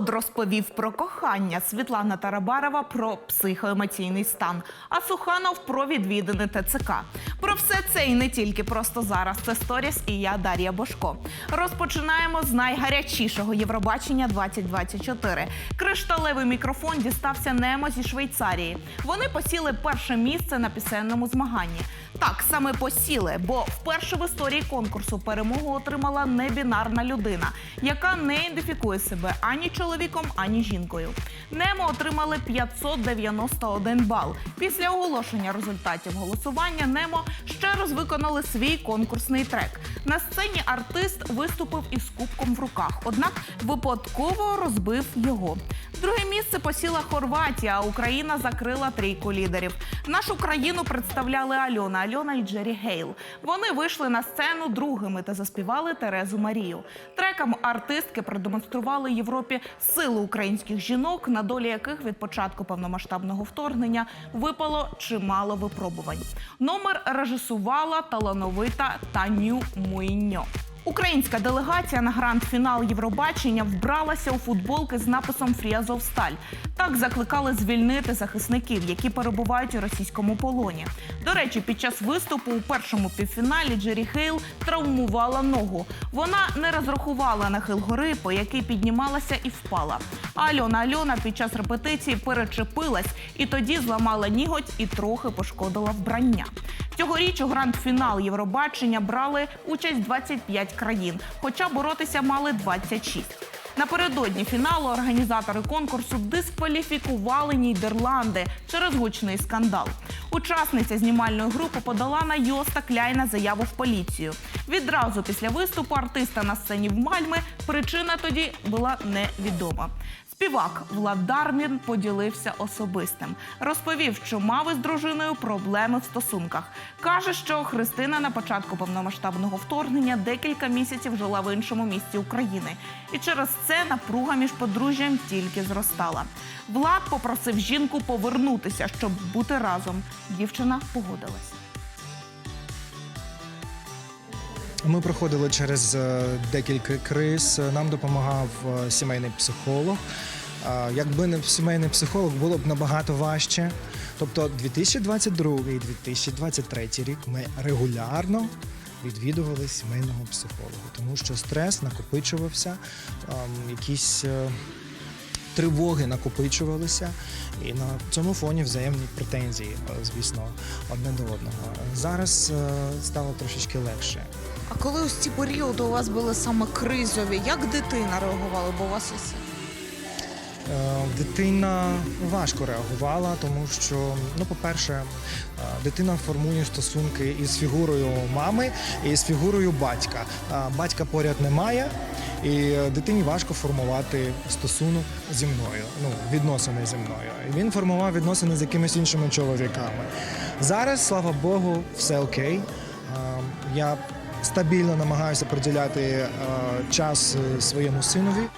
Народ розповів про кохання. Світлана Тарабарова про психоемоційний стан. А Суханов про відвідини ТЦК. Про все це і не тільки просто зараз. Це сторіс і я Дар'я Бошко. Розпочинаємо з найгарячішого Євробачення 2024. Кришталевий мікрофон дістався Немо зі Швейцарії. Вони посіли перше місце на пісенному змаганні. Так саме посіли, бо вперше в історії конкурсу перемогу отримала небінарна людина, яка не ідентифікує себе ані чоловіком, ані жінкою. Немо отримали 591 бал. Після оголошення результатів голосування Немо ще раз виконали свій конкурсний трек. На сцені артист виступив із кубком в руках, однак випадково розбив його. Друге місце посіла Хорватія, а Україна закрила трійку лідерів. Нашу країну представляли Альона, Альона і Джері Гейл. Вони вийшли на сцену другими та заспівали Терезу Марію. Треком артистки продемонстрували Європі силу українських жінок, на долі яких від початку повномасштабного вторгнення випало чимало випробувань. Номер режисувала талановита Таню Муйньо. Українська делегація на гранд-фінал Євробачення вбралася у футболки з написом Фріазовсталь. Так закликали звільнити захисників, які перебувають у російському полоні. До речі, під час виступу у першому півфіналі Джері Хейл травмувала ногу. Вона не розрахувала нахил гори, по якій піднімалася і впала. Альона Альона під час репетиції перечепилась і тоді зламала ніготь і трохи пошкодила вбрання. Цьогоріч у гранд-фінал Євробачення брали участь 25 країн, хоча боротися мали 26. Напередодні фіналу організатори конкурсу дискваліфікували Нідерланди через гучний скандал. Учасниця знімальної групи подала на Йоста Кляйна заяву в поліцію. Відразу після виступу артиста на сцені в Мальми причина тоді була невідома. Співак Влад Дармін поділився особистим. Розповів, що мав із дружиною проблеми в стосунках. Каже, що Христина на початку повномасштабного вторгнення декілька місяців жила в іншому місті України, і через це напруга між подружжям тільки зростала. Влад попросив жінку повернутися, щоб бути разом. Дівчина погодилась. Ми проходили через е, декілька криз. Нам допомагав е, сімейний психолог. Якби не сімейний психолог, було б набагато важче. Тобто 2022 і 2023 рік ми регулярно відвідували сімейного психолога, тому що стрес накопичувався, ем, якісь е, тривоги накопичувалися, і на цьому фоні взаємні претензії, звісно, одне до одного. Зараз стало трошечки легше. А коли ось ці періоди у вас були саме кризові, як дитина реагувала? Бо у вас ось Е, Дитина важко реагувала, тому що, ну, по-перше, е, дитина формує стосунки із фігурою мами і з фігурою батька. Батька поряд немає, і дитині важко формувати стосунок зі мною, ну, відносини зі мною. І Він формував відносини з якимись іншими чоловіками. Зараз, слава Богу, все окей. Е, Я стабільно намагаюся приділяти е, час е, своєму синові.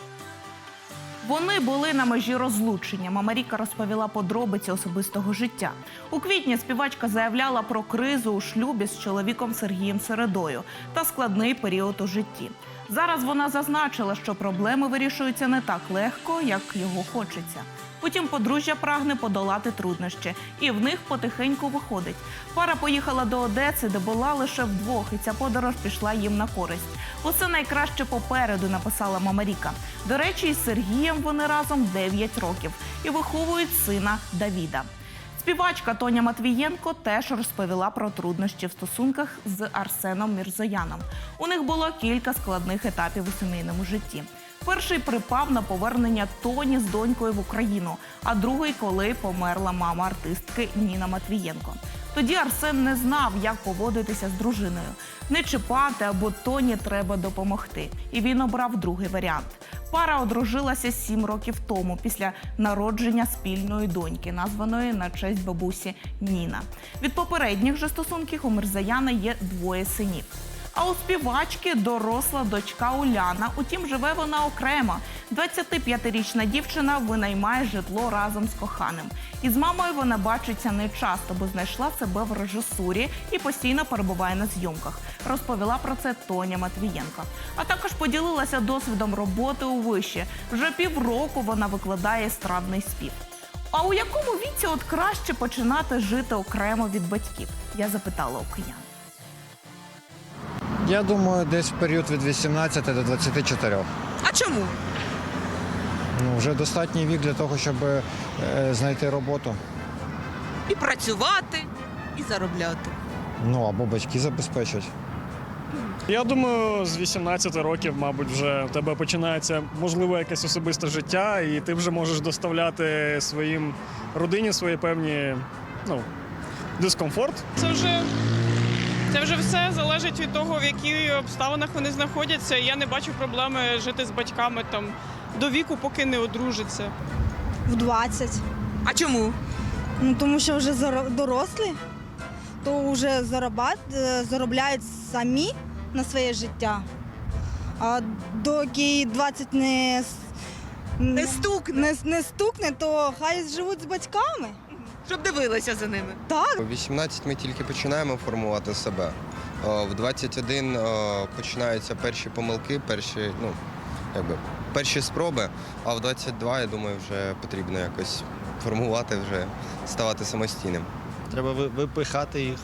Вони були на межі розлучення. Мамаріка розповіла подробиці особистого життя. У квітні співачка заявляла про кризу у шлюбі з чоловіком Сергієм Середою та складний період у житті. Зараз вона зазначила, що проблеми вирішуються не так легко, як його хочеться. Потім подружжя прагне подолати труднощі, і в них потихеньку виходить. Пара поїхала до Одеси, де була лише вдвох, і ця подорож пішла їм на користь. Усе найкраще попереду написала Мамаріка. До речі, із Сергієм вони разом 9 років і виховують сина Давіда. Співачка Тоня Матвієнко теж розповіла про труднощі в стосунках з Арсеном Мірзояном. У них було кілька складних етапів у сімейному житті. Перший припав на повернення Тоні з донькою в Україну, а другий, коли померла мама артистки Ніна Матвієнко. Тоді Арсен не знав, як поводитися з дружиною, не чіпати або Тоні треба допомогти. І він обрав другий варіант. Пара одружилася сім років тому після народження спільної доньки, названої на честь бабусі Ніна. Від попередніх же стосунків у Мирзаяна є двоє синів. А у співачки доросла дочка Уляна. Утім, живе вона окремо. 25-річна дівчина винаймає житло разом з коханим. Із мамою вона бачиться не часто, бо знайшла себе в режисурі і постійно перебуває на зйомках. Розповіла про це Тоня Матвієнка. А також поділилася досвідом роботи у виші. Вже півроку вона викладає естрадний спів. А у якому віці от краще починати жити окремо від батьків? Я запитала у киян. Я думаю, десь в період від 18 до 24. А чому? Ну, вже достатній вік для того, щоб е, знайти роботу. І працювати, і заробляти. Ну або батьки забезпечать. Я думаю, з 18 років, мабуть, вже у тебе починається можливо якесь особисте життя, і ти вже можеш доставляти своїм родині свої певні ну, дискомфорт. Це вже, це вже все залежить від того, в яких обставинах вони знаходяться. Я не бачу проблеми жити з батьками там до віку, поки не одружаться. в 20. А чому? Ну, тому що вже дорослі, то вже зарабат, е, заробляють самі на своє життя. А доки 20 не, с- Не стукне. не, не стукне, то хай живуть з батьками. Щоб дивилися за ними. Так. У 18 ми тільки починаємо формувати себе. О, В 21 о, починаються перші помилки, перші, ну, якби, перші спроби, а в 22, я думаю, вже потрібно якось формувати, вже ставати самостійним. Треба ви- випихати їх,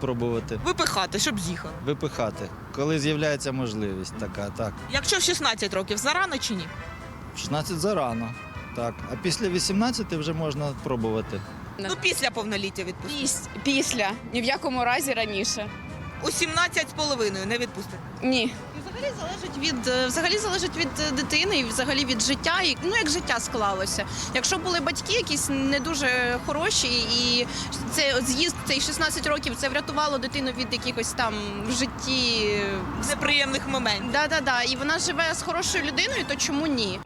пробувати. Випихати, щоб з'їхав. Випихати. Коли з'являється можливість така, так. Якщо в 16 років зарано чи ні? 16 зарано. Так. А після 18 вже можна пробувати. Ну, після повноліття відпустити. Піс- Після. Ні в якому разі раніше. У 17 з половиною не відпустити. Ні. Взагалі залежить від е, взагалі залежить від е, дитини і взагалі від життя, і ну як життя склалося. Якщо були батьки якісь не дуже хороші, і це з'їзд цей 16 років це врятувало дитину від якихось там в житті. е, Неприємних моментів. Да, да, да. І вона живе з хорошою людиною, то чому ні?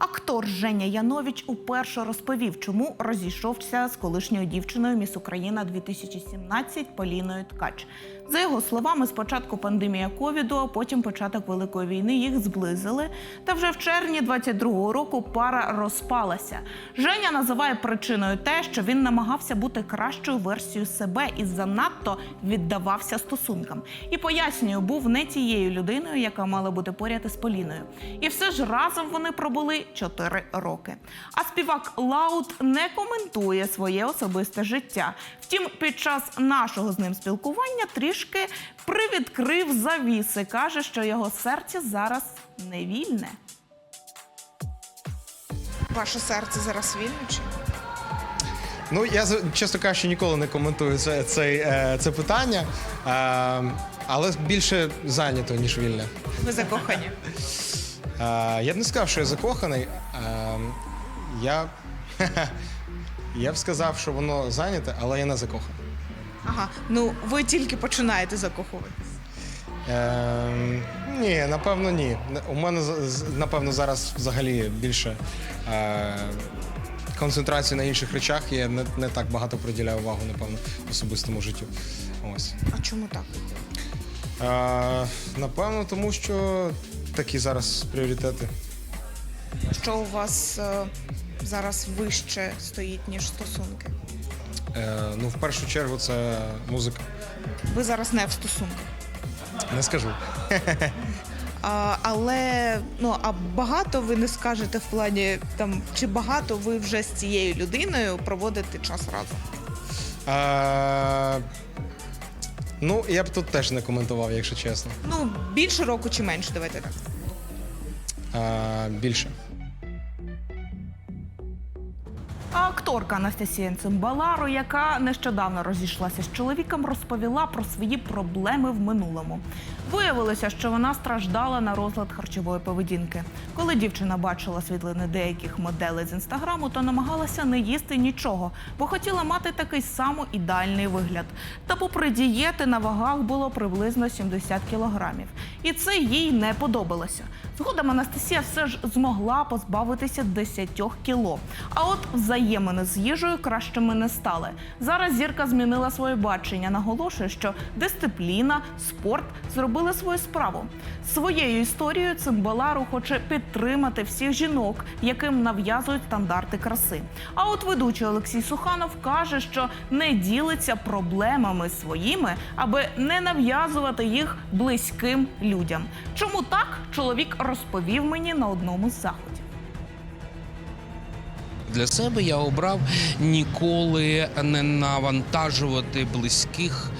Актор Женя Янович уперше розповів, чому розійшовся з колишньою дівчиною Міс Україна 2017 Поліною Ткач. За його словами, спочатку пандемія ковіду, а потім початок великої війни їх зблизили. Та вже в червні 22-го року пара розпалася. Женя називає причиною те, що він намагався бути кращою версією себе і занадто віддавався стосункам. І пояснює, був не тією людиною, яка мала бути поряд із Поліною. І все ж разом вони пробули 4 роки. А співак Лаут не коментує своє особисте життя. Втім, під час нашого з ним спілкування трішки привідкрив завіси. каже, що його серце зараз не вільне. Ваше серце зараз вільне чи? Ну, я чесно кажучи, ніколи не коментую це, це, е, це питання, е, але більше зайнято, ніж вільне. Ви закохані. Е, я б не сказав, що я закоханий. Е, я, я б сказав, що воно зайняте, але я не закоханий. Ага. Ну ви тільки починаєте закохуватись. Е, ні, напевно, ні. У мене з- з- напевно зараз взагалі більше е, концентрації на інших речах. Я не, не так багато приділяю увагу, напевно, особистому життю. Ось. А чому так? Е, напевно, тому що такі зараз пріоритети. Що у вас е, зараз вище стоїть, ніж стосунки? Е, ну, в першу чергу, це музика. Ви зараз не в стосунках. Не скажу. А, але ну а багато ви не скажете в плані там, чи багато ви вже з цією людиною проводите час разом? Е, ну, я б тут теж не коментував, якщо чесно. Ну більше року чи менше, давайте так. Е, більше. Акторка Анастасія Цимбаларо, яка нещодавно розійшлася з чоловіком, розповіла про свої проблеми в минулому. Виявилося, що вона страждала на розлад харчової поведінки. Коли дівчина бачила світлини деяких моделей з інстаграму, то намагалася не їсти нічого, бо хотіла мати такий само ідеальний вигляд. Та попри дієти на вагах було приблизно 70 кілограмів. І це їй не подобалося. Згодом Анастасія все ж змогла позбавитися 10 кіло. А от взаємини з їжею, кращими не стали. Зараз зірка змінила своє бачення. Наголошує, що дисципліна, спорт зробили свою справу. Своєю історією цимбалару хоче підтримати всіх жінок, яким нав'язують стандарти краси. А от ведучий Олексій Суханов каже, що не ділиться проблемами своїми, аби не нав'язувати їх близьким людям. Чому так чоловік розповів мені на одному з заходів. Для себе я обрав ніколи не навантажувати близьких.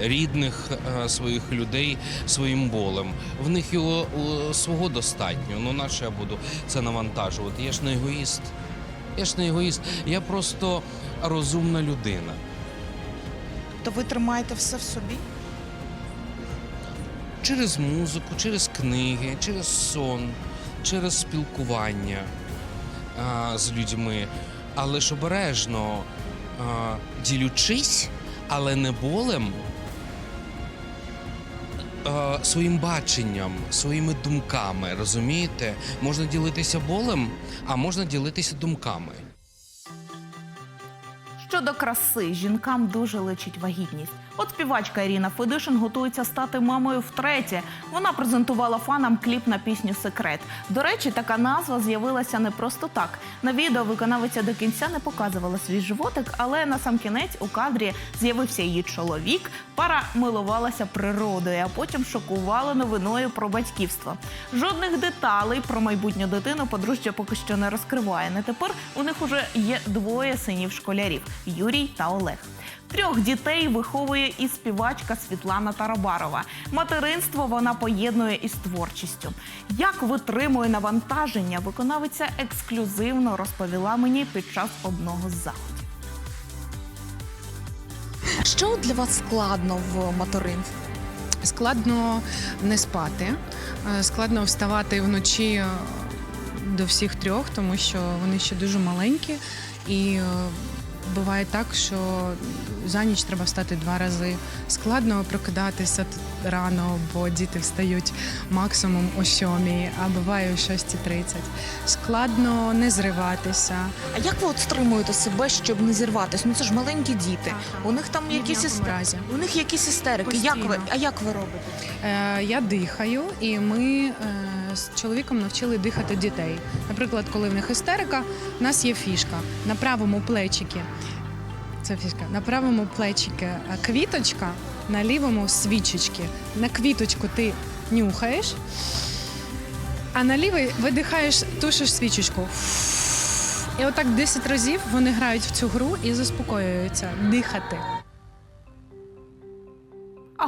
Рідних е, своїх людей своїм болем. В них його е, свого достатньо. Ну на що я буду це навантажувати? Я ж не егоїст. Я ж не егоїст. Я просто розумна людина. То ви тримаєте все в собі? Через музику, через книги, через сон, через спілкування а, з людьми. Але ж обережно а, ділючись, але не болем, своїм баченням, своїми думками. Розумієте? Можна ділитися болем, а можна ділитися думками. Щодо краси, жінкам дуже личить вагітність. От співачка Ірина Федишин готується стати мамою втретє. Вона презентувала фанам кліп на пісню Секрет. До речі, така назва з'явилася не просто так. На відео виконавиця до кінця не показувала свій животик, але на сам кінець у кадрі з'явився її чоловік. Пара милувалася природою, а потім шокувала новиною про батьківство. Жодних деталей про майбутню дитину подружжя поки що не розкриває. Не тепер у них уже є двоє синів школярів Юрій та Олег. Трьох дітей виховує і співачка Світлана Тарабарова. Материнство вона поєднує із творчістю. Як витримує навантаження, виконавиця ексклюзивно розповіла мені під час одного з заходів. Що для вас складно в материнстві? Складно не спати, е, складно вставати вночі е, до всіх трьох, тому що вони ще дуже маленькі, і е, буває так, що за ніч треба встати два рази. Складно прокидатися рано, бо діти встають максимум о сьомій, а буває о 6.30. Складно не зриватися. А як ви от стримуєте себе, щоб не зірватися? Ну це ж маленькі діти. У них там Ні в якісь якому істерики. разі. У них якісь істерики. Як ви, а як ви робите? Е, я дихаю, і ми е, з чоловіком навчили дихати дітей. Наприклад, коли в них істерика, у нас є фішка на правому плечикі. Це фішка. На правому плечикі е, квіточка, на лівому свічечки. На квіточку ти нюхаєш, а на лівий видихаєш, тушиш свічечку. І отак 10 разів вони грають в цю гру і заспокоюються. Дихати.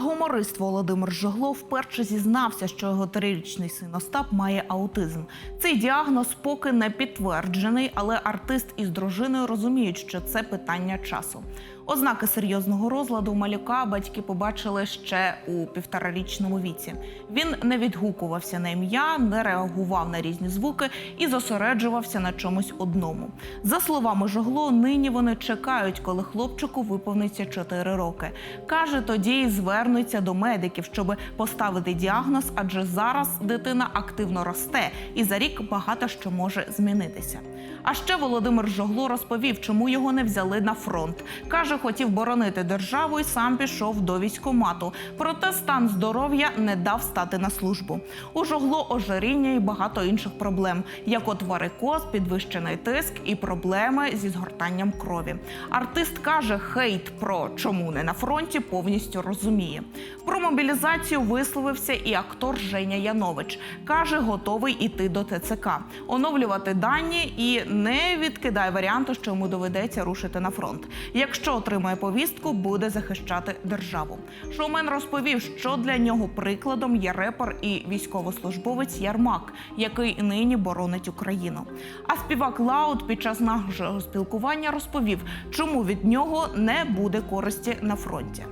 Гуморист Володимир Жогло вперше зізнався, що його трирічний син Остап має аутизм. Цей діагноз поки не підтверджений, але артист із дружиною розуміють, що це питання часу. Ознаки серйозного розладу малюка батьки побачили ще у півторарічному віці. Він не відгукувався на ім'я, не реагував на різні звуки і зосереджувався на чомусь одному. За словами Жогло, нині вони чекають, коли хлопчику виповниться 4 роки. Каже, тоді й звернуться до медиків, щоб поставити діагноз, адже зараз дитина активно росте, і за рік багато що може змінитися. А ще Володимир Жогло розповів, чому його не взяли на фронт. Каже, хотів боронити державу і сам пішов до військомату. Проте стан здоров'я не дав стати на службу. У Жогло ожиріння і багато інших проблем, як от варикоз, підвищений тиск і проблеми зі згортанням крові. Артист каже, хейт про чому не на фронті повністю розуміє. Про мобілізацію висловився і актор Женя Янович. каже, готовий іти до ТЦК, оновлювати дані і не відкидає варіанту, що йому доведеться рушити на фронт. Якщо отримає повістку, буде захищати державу. Шоумен розповів, що для нього прикладом є репер і військовослужбовець Ярмак, який нині боронить Україну. А співак Лаут під час нашого спілкування розповів, чому від нього не буде користі на фронті.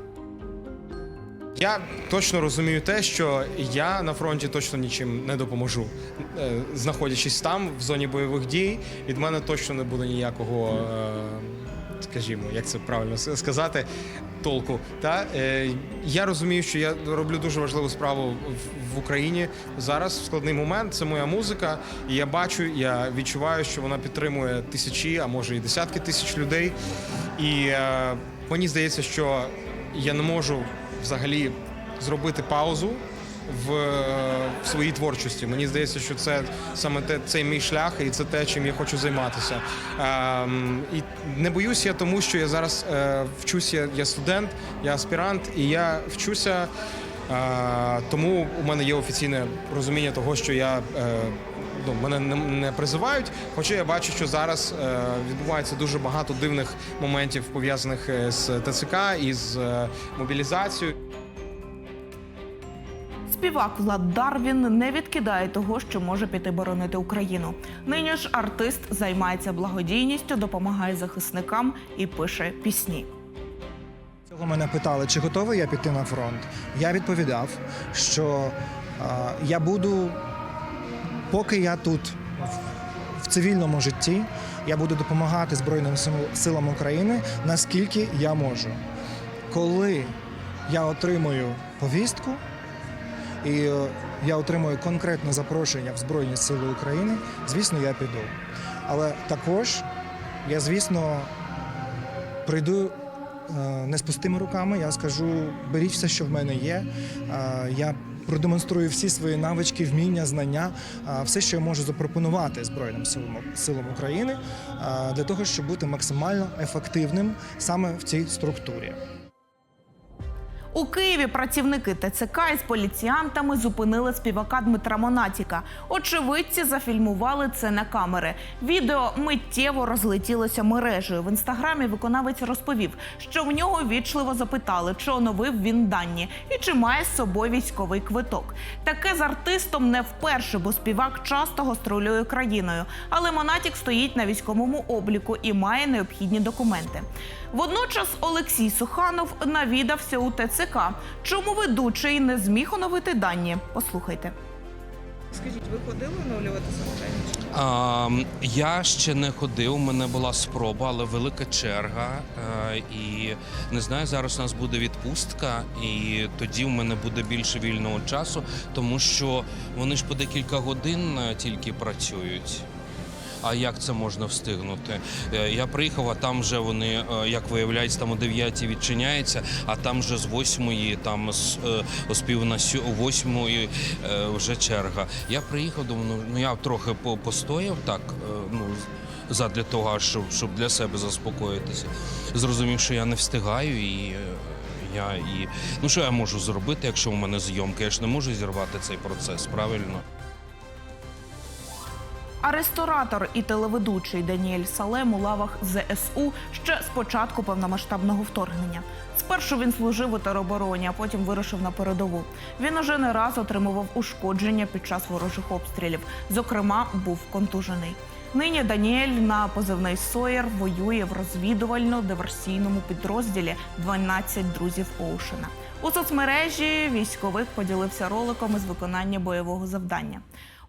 Я точно розумію те, що я на фронті точно нічим не допоможу. Е, Знаходячись там, в зоні бойових дій, від мене точно не буде ніякого е, скажімо, як це правильно сказати, толку. Та е, я розумію, що я роблю дуже важливу справу в, Україні зараз. В складний момент це моя музика, і я бачу, я відчуваю, що вона підтримує тисячі, а може і десятки тисяч людей. І е, мені здається, що я не можу взагалі зробити паузу в, в своїй творчості. Мені здається, що це саме те, цей мій шлях, і це те, чим я хочу займатися. Ем, і не боюсь я тому, що я зараз е, вчуся, я, я студент, я аспірант, і я вчуся. Е, тому у мене є офіційне розуміння того, що я. Е, Ну, мене не, не призивають, хоча я бачу, що зараз е, відбувається дуже багато дивних моментів пов'язаних е, з ТЦК і з е, мобілізацією. Співак Влад Дарвін не відкидає того, що може піти боронити Україну. Нині ж артист займається благодійністю, допомагає захисникам і пише пісні. Цього мене питали, чи готовий я піти на фронт. Я відповідав, що а, я буду, поки я тут в- цивільному житті, я буду допомагати Збройним Сил- силам України наскільки я можу. Коли я отримую повістку і е, я отримую конкретне запрошення в Збройні Сили України, звісно, я піду. Але також я, звісно, прийду е, не з пустими руками. Я скажу, беріть все, що в мене є. Е, Я продемонструю всі свої навички, вміння, знання, все, що я можу запропонувати Збройним силам, України для того, щоб бути максимально ефективним саме в цій структурі. У Києві працівники ТЦК із поліціянтами зупинили співака Дмитра Монатіка. Очевидці зафільмували це на камери. Відео миттєво розлетілося мережею. В інстаграмі виконавець розповів, що в нього вічливо запитали, чи оновив він дані і чи має з собою військовий квиток. Таке з артистом не вперше, бо співак часто гастролює країною. Але Монатік стоїть на військовому обліку і має необхідні документи. Водночас Олексій Суханов навідався у ТЦК. Чому ведучий не зміг оновити дані? Послухайте. Скажіть, ви ходили оновлювати самостійно? А, я ще не ходив, у мене була спроба, але велика черга. Е, і не знаю, зараз у нас буде відпустка, і тоді в мене буде більше вільного часу, тому що вони ж по декілька годин е, тільки працюють. А як це можна встигнути? Е, Я приїхав, а там вже вони, е, як виявляється, там о 9 відчиняється, а там вже з 8 там з е, о спів на сю- 8 е, вже черга. Я приїхав, думаю, ну, ну я трохи постояв так, ну. Задля того, щоб, щоб для себе заспокоїтися. Зрозумів, що я не встигаю і. Я і ну що я можу зробити, якщо у мене зйомки? Я ж не можу зірвати цей процес, правильно? А ресторатор і телеведучий Даніель Салем у лавах ЗСУ ще з початку повномасштабного вторгнення. Спершу він служив у теробороні, а потім вирушив на передову. Він уже не раз отримував ушкодження під час ворожих обстрілів. Зокрема, був контужений. Нині Даніель на позивний Сойер воює в розвідувально-диверсійному підрозділі «12 друзів Оушена. У соцмережі військовик поділився роликом із виконання бойового завдання.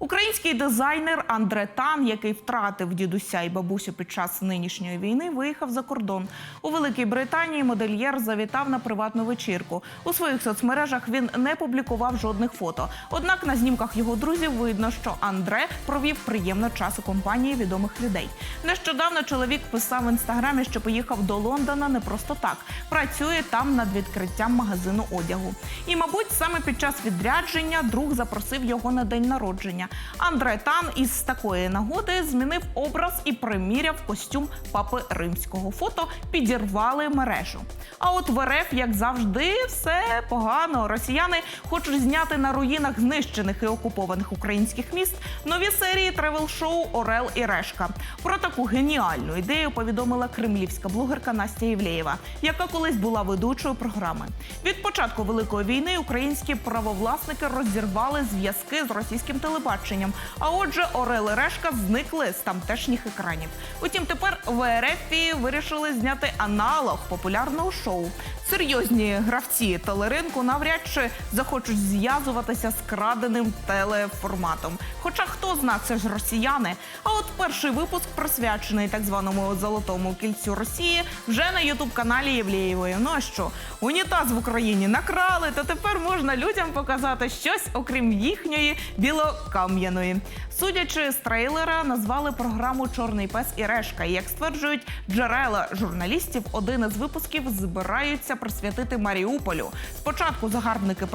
Український дизайнер Андре Тан, який втратив дідуся і бабусю під час нинішньої війни, виїхав за кордон. У Великій Британії модельєр завітав на приватну вечірку. У своїх соцмережах він не публікував жодних фото. Однак на знімках його друзів видно, що Андре провів приємно час у компанії відомих людей. Нещодавно чоловік писав в інстаграмі, що поїхав до Лондона не просто так. Працює там над відкриттям магазину одягу. І, мабуть, саме під час відрядження друг запросив його на день народження. Андре Тан із такої нагоди змінив образ і приміряв костюм папи римського. Фото підірвали мережу. А от в РФ, як завжди, все погано. Росіяни хочуть зняти на руїнах знищених і окупованих українських міст нові серії тревел-шоу Орел і Решка. Про таку геніальну ідею повідомила кремлівська блогерка Настя Євлеєва, яка колись була ведучою програми. Від початку великої війни українські правовласники розірвали зв'язки з російським телебаченням. Телебаченням. А отже, Орел Решка зникли з тамтешніх екранів. Утім, тепер в РФ вирішили зняти аналог популярного шоу. Серйозні гравці телеринку навряд чи захочуть зв'язуватися з краденим телеформатом. Хоча хто зна, це ж росіяни. А от перший випуск присвячений так званому золотому кільцю Росії вже на ютуб-каналі Євлєєвої. Ну а що, унітаз в Україні накрали, то тепер можна людям показати щось, окрім їхньої білокам'яної. Судячи з трейлера, назвали програму Чорний пес і решка. Як стверджують джерела журналістів, один із випусків збираються присвятити Маріуполю. Спочатку загарбники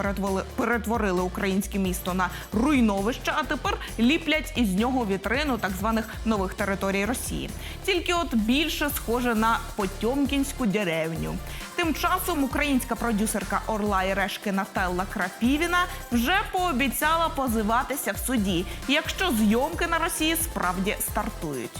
перетворили українське місто на руйновище, а тепер ліплять із нього вітрину так званих нових територій Росії. Тільки от більше схоже на Потьомкінську деревню. Тим часом українська продюсерка Орла і Решки Нателла Крапівіна вже пообіцяла позиватися в суді, якщо зйомки на Росії справді стартують.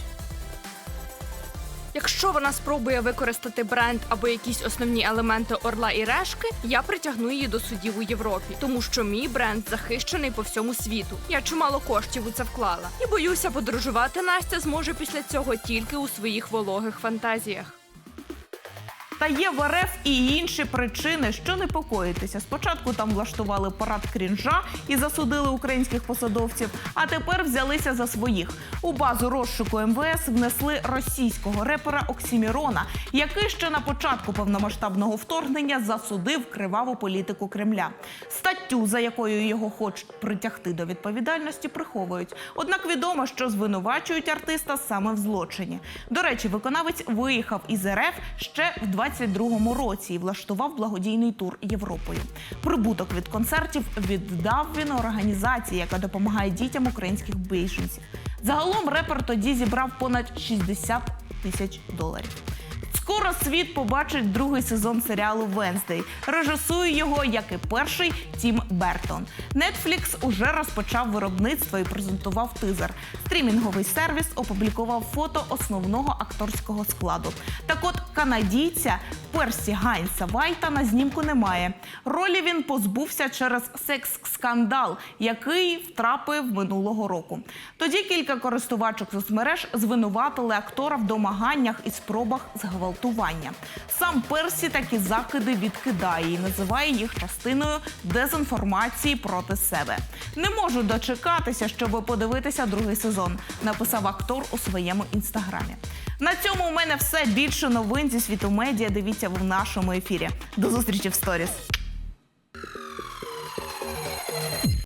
Якщо вона спробує використати бренд або якісь основні елементи орла і решки, я притягну її до судів у Європі, тому що мій бренд захищений по всьому світу. Я чимало коштів у це вклала. І боюся, подорожувати Настя зможе після цього тільки у своїх вологих фантазіях. Та є в РФ і інші причини, що непокоїтися. Спочатку там влаштували парад крінжа і засудили українських посадовців, а тепер взялися за своїх. У базу розшуку МВС внесли російського репера Оксімірона, який ще на початку повномасштабного вторгнення засудив криваву політику Кремля. Статтю, за якою його хочуть притягти до відповідальності, приховують. Однак відомо, що звинувачують артиста саме в злочині. До речі, виконавець виїхав із РФ ще в 22-му році і влаштував благодійний тур Європою. Прибуток від концертів віддав він організації, яка допомагає дітям українських біженців. Загалом репер тоді зібрав понад 60 тисяч доларів. Скоро світ побачить другий сезон серіалу Венздей. Режисує його, як і перший, Тім Бертон. Netflix уже розпочав виробництво і презентував тизер. Стрімінговий сервіс опублікував фото основного акторського складу. Так от канадійця Персі Гайнса Вайта на знімку немає. Ролі він позбувся через секс-скандал, який втрапив минулого року. Тоді кілька користувачок соцмереж звинуватили актора в домаганнях і спробах зґвалтування. Сам Персі такі закиди відкидає і називає їх частиною дезінформації проти себе. Не можу дочекатися, щоб подивитися другий сезон, написав актор у своєму інстаграмі. На цьому у мене все більше новин зі світу медіа. Дивіться в нашому ефірі. До зустрічі в сторіс.